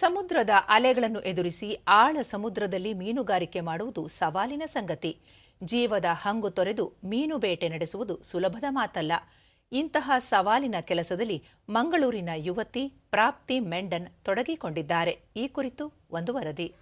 ಸಮುದ್ರದ ಅಲೆಗಳನ್ನು ಎದುರಿಸಿ ಆಳ ಸಮುದ್ರದಲ್ಲಿ ಮೀನುಗಾರಿಕೆ ಮಾಡುವುದು ಸವಾಲಿನ ಸಂಗತಿ. ಜೀವದ ಹಂಗು ತೊರೆದು ಮೀನು ಬೇಟೆ ನಡೆಸುವುದು ಸುಲಭದ ಮಾತಲ್ಲ. ಇಂತಹ ಸವಾಲಿನ ಕೆಲಸದಲ್ಲಿ ಮಂಗಳೂರಿನ ಯುವತಿ ಪ್ರಾಪ್ತಿ ಮೆಂಡನ್ ತೊಡಗಿಕೊಂಡಿದ್ದಾರೆ. ಈ ಕುರಿತು ಒಂದು ವರದಿ.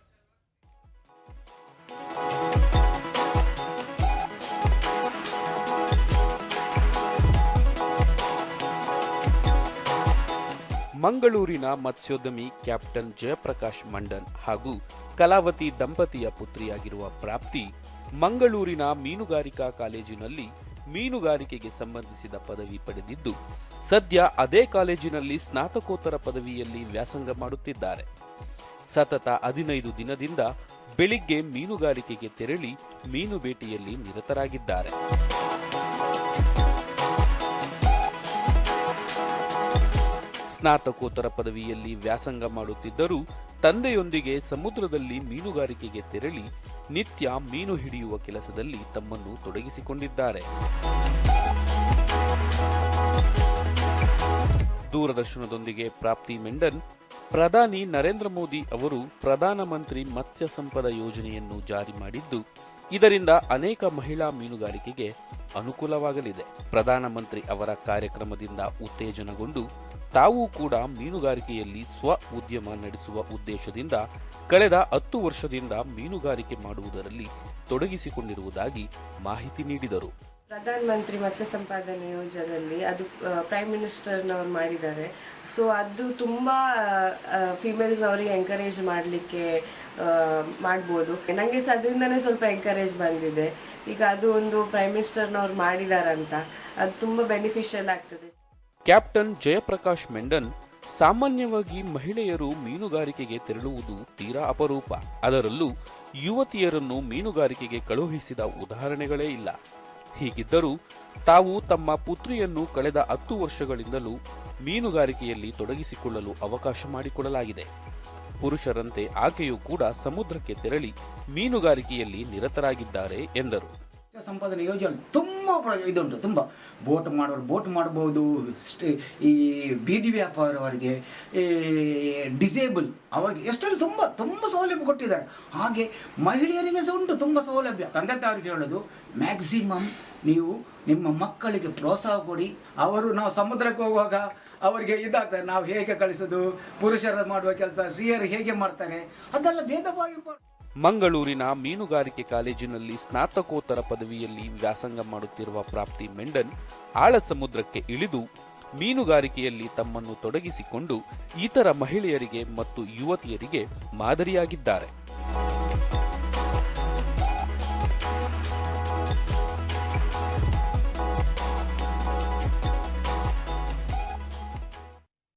ಮಂಗಳೂರಿನ ಮತ್ಸ್ಯೋದ್ಯಮಿ ಕ್ಯಾಪ್ಟನ್ ಜಯಪ್ರಕಾಶ್ ಮಂಡನ್ ಹಾಗೂ ಕಲಾವತಿ ದಂಪತಿಯ ಪುತ್ರಿಯಾಗಿರುವ ಪ್ರಾಪ್ತಿ, ಮಂಗಳೂರಿನ ಮೀನುಗಾರಿಕಾ ಕಾಲೇಜಿನಲ್ಲಿ ಮೀನುಗಾರಿಕೆಗೆ ಸಂಬಂಧಿಸಿದ ಪದವಿ ಪಡೆದಿದ್ದು, ಸದ್ಯ ಅದೇ ಕಾಲೇಜಿನಲ್ಲಿ ಸ್ನಾತಕೋತ್ತರ ಪದವಿಯಲ್ಲಿ ವ್ಯಾಸಂಗ ಮಾಡುತ್ತಿದ್ದಾರೆ. ಸತತ ಹದಿನೈದು ದಿನದಿಂದ ಬೆಳಿಗ್ಗೆ ಮೀನುಗಾರಿಕೆಗೆ ತೆರಳಿ ಮೀನು ಭೇಟಿಯಲ್ಲಿ ನಿರತರಾಗಿದ್ದಾರೆ. ಸ್ನಾತಕೋತ್ತರ ಪದವಿಯಲ್ಲಿ ವ್ಯಾಸಂಗ ಮಾಡುತ್ತಿದ್ದರೂ ತಂದೆಯೊಂದಿಗೆ ಸಮುದ್ರದಲ್ಲಿ ಮೀನುಗಾರಿಕೆಗೆ ತೆರಳಿ ನಿತ್ಯ ಮೀನು ಹಿಡಿಯುವ ಕೆಲಸದಲ್ಲಿ ತಮ್ಮನ್ನು ತೊಡಗಿಸಿಕೊಂಡಿದ್ದಾರೆ. ದೂರದರ್ಶನದೊಂದಿಗೆ ಪ್ರಾಪ್ತಿ ಮೆಂಡನ್, ಪ್ರಧಾನಿ ನರೇಂದ್ರ ಮೋದಿ ಅವರು ಪ್ರಧಾನಮಂತ್ರಿ ಮತ್ಸ್ಯ ಸಂಪದ ಯೋಜನೆಯನ್ನು ಜಾರಿ ಮಾಡಿದ್ದು ಇದರಿಂದ ಅನೇಕ ಮಹಿಳಾ ಮೀನುಗಾರಿಕೆಗೆ ಅನುಕೂಲವಾಗಲಿದೆ. ಪ್ರಧಾನಮಂತ್ರಿ ಅವರ ಕಾರ್ಯಕ್ರಮದಿಂದ ಉತ್ತೇಜನಗೊಂಡು ತಾವೂ ಕೂಡ ಮೀನುಗಾರಿಕೆಯಲ್ಲಿ ಸ್ವ ಉದ್ಯಮ ನಡೆಸುವ ಉದ್ದೇಶದಿಂದ ಕಳೆದ ಹತ್ತು ವರ್ಷದಿಂದ ಮೀನುಗಾರಿಕೆ ಮಾಡುವುದರಲ್ಲಿ ತೊಡಗಿಸಿಕೊಂಡಿರುವುದಾಗಿ ಮಾಹಿತಿ ನೀಡಿದರು. ಪ್ರಧಾನ ಮಂತ್ರಿ ಮತ್ಸ್ಯ ಸಂಪಾದನೆ ಯೋಜನೆಯಲ್ಲಿ ಅದು ಪ್ರೈಮ್ ಮಿನಿಸ್ಟರ್ನವ್ರು ಮಾಡಿದ್ದಾರೆ. ಸೊ ಅದು ತುಂಬ ಫೀಮೇಲ್ಸ್ನವರಿಗೆ ಎಂಕರೇಜ್ ಮಾಡಲಿಕ್ಕೆ ಮಾಡ್ಬೋದು. ನನಗೆ ಸಹ ಅದರಿಂದನೇ ಸ್ವಲ್ಪ ಎಂಕರೇಜ್ ಬಂದಿದೆ. ಈಗ ಅದು ಒಂದು ಪ್ರೈಮ್ ಮಿನಿಸ್ಟರ್ನವ್ರು ಮಾಡಿದಾರಂತ. ಅದು ತುಂಬ ಬೆನಿಫಿಷಿಯಲ್ ಆಗ್ತದೆ. ಕ್ಯಾಪ್ಟನ್ ಜಯಪ್ರಕಾಶ್ ಮೆಂಡನ್ ಸಾಮಾನ್ಯವಾಗಿ ಮಹಿಳೆಯರು ಮೀನುಗಾರಿಕೆಗೆ ತೆರಳುವುದು ತೀರಾ ಅಪರೂಪ. ಅದರಲ್ಲೂ ಯುವತಿಯರನ್ನು ಮೀನುಗಾರಿಕೆಗೆ ಕಳುಹಿಸಿದ ಉದಾಹರಣೆಗಳೇ ಇಲ್ಲ. ಹೀಗಿದ್ದರೂ ತಾವು ತಮ್ಮ ಪುತ್ರಿಯನ್ನು ಕಳೆದ ಹತ್ತು ವರ್ಷಗಳಿಂದಲೂ ಮೀನುಗಾರಿಕೆಯಲ್ಲಿ ತೊಡಗಿಸಿಕೊಳ್ಳಲು ಅವಕಾಶ ಮಾಡಿಕೊಡಲಾಗಿದೆ. ಪುರುಷರಂತೆ ಆಕೆಯೂ ಕೂಡ ಸಮುದ್ರಕ್ಕೆ ತೆರಳಿ ಮೀನುಗಾರಿಕೆಯಲ್ಲಿ ನಿರತರಾಗಿದ್ದಾರೆ ಎಂದರು. ಸಂಪಾದನೆ ಯೋಜನೆ ತುಂಬ ಇದುಂಟು, ತುಂಬ. ಬೋಟ್ ಮಾಡೋರು ಬೋಟ್ ಮಾಡಬಹುದು ಈ ಬೀದಿ ವ್ಯಾಪಾರವರಿಗೆ, ಈ ಡಿಸೇಬಲ್, ಅವರಿಗೆ ಎಷ್ಟೊಂದು ತುಂಬ ತುಂಬ ಸೌಲಭ್ಯ ಕೊಟ್ಟಿದ್ದಾರೆ. ಹಾಗೆ ಮಹಿಳೆಯರಿಗೆ ಸಹ ಉಂಟು, ತುಂಬ ಸೌಲಭ್ಯ. ತಂದೆ ತಾಯಿಗೆ ಹೇಳೋದು ಮ್ಯಾಕ್ಸಿಮಮ್ ನೀವು ನಿಮ್ಮ ಮಕ್ಕಳಿಗೆ ಪ್ರೋತ್ಸಾಹ ಕೊಡಿ. ಅವರು ನಾವು ಸಮುದ್ರಕ್ಕೆ ಹೋಗುವಾಗ ಅವರಿಗೆ ಇದಾಗ್ತದೆ. ನಾವು ಹೇಗೆ ಕಳಿಸೋದು, ಪುರುಷರು ಮಾಡುವ ಕೆಲಸ, ಸ್ತ್ರೀಯರು ಹೇಗೆ ಮಾಡ್ತಾರೆ, ಅದೆಲ್ಲ ಭೇದವಾಗಿ ಮಂಗಳೂರಿನ ಮೀನುಗಾರಿಕೆ ಕಾಲೇಜಿನಲ್ಲಿ ಸ್ನಾತಕೋತ್ತರ ಪದವಿಯಲ್ಲಿ ವ್ಯಾಸಂಗ ಮಾಡುತ್ತಿರುವ ಪ್ರಾಪ್ತಿ ಮೆಂಡನ್ ಆಳ ಸಮುದ್ರಕ್ಕೆ ಇಳಿದು ಮೀನುಗಾರಿಕೆಯಲ್ಲಿ ತಮ್ಮನ್ನು ತೊಡಗಿಸಿಕೊಂಡು ಇತರ ಮಹಿಳೆಯರಿಗೆ ಮತ್ತು ಯುವತಿಯರಿಗೆ ಮಾದರಿಯಾಗಿದ್ದಾರೆ.